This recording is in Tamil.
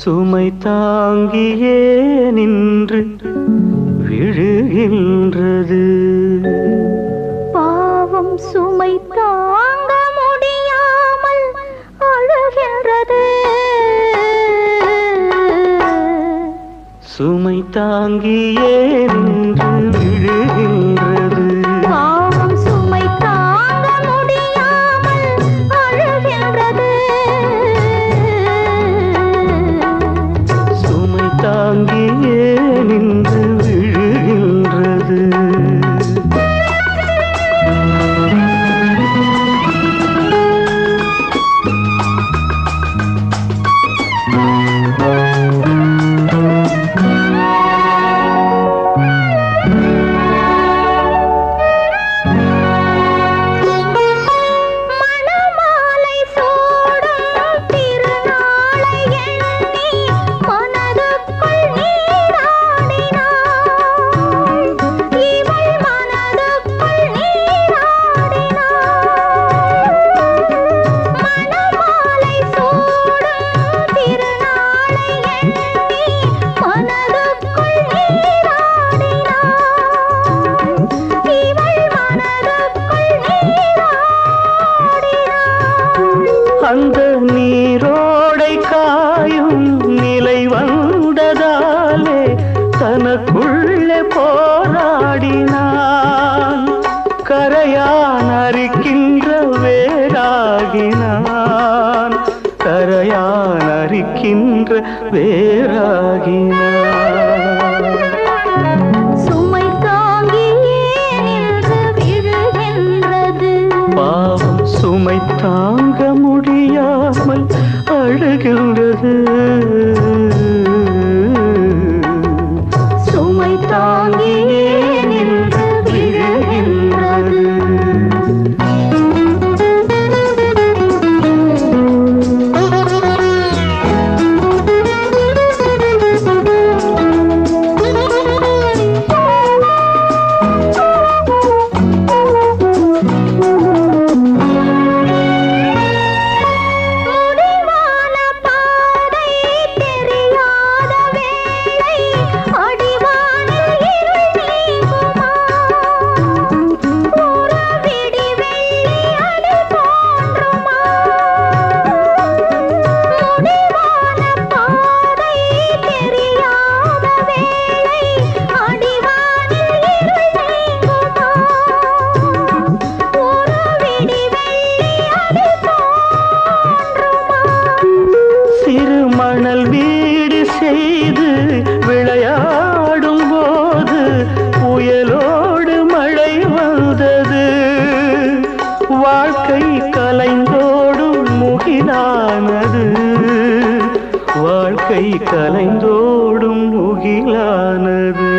சுமை தாங்கியே நின்று விழுகின்றது. பாவம் சுமை தாங்க முடியாமல் அழுகின்றது. சுமை தாங்கியே நின்று தனக்குள்ளே போராடினான். கரையான் அரிக்கின்ற வேராகினான். கரையான் அரிக்கின்ற வேராகினான். சுமை விழுகின்றது பாவம் சுமை தாங்க முடியாமல் அழுகின்றது. விளையாடும் போது புயலோடு மழை வந்தது. வாழ்க்கை கலைந்தோடும் முகிலானது. வாழ்க்கை கலைந்தோடும் முகிலானது.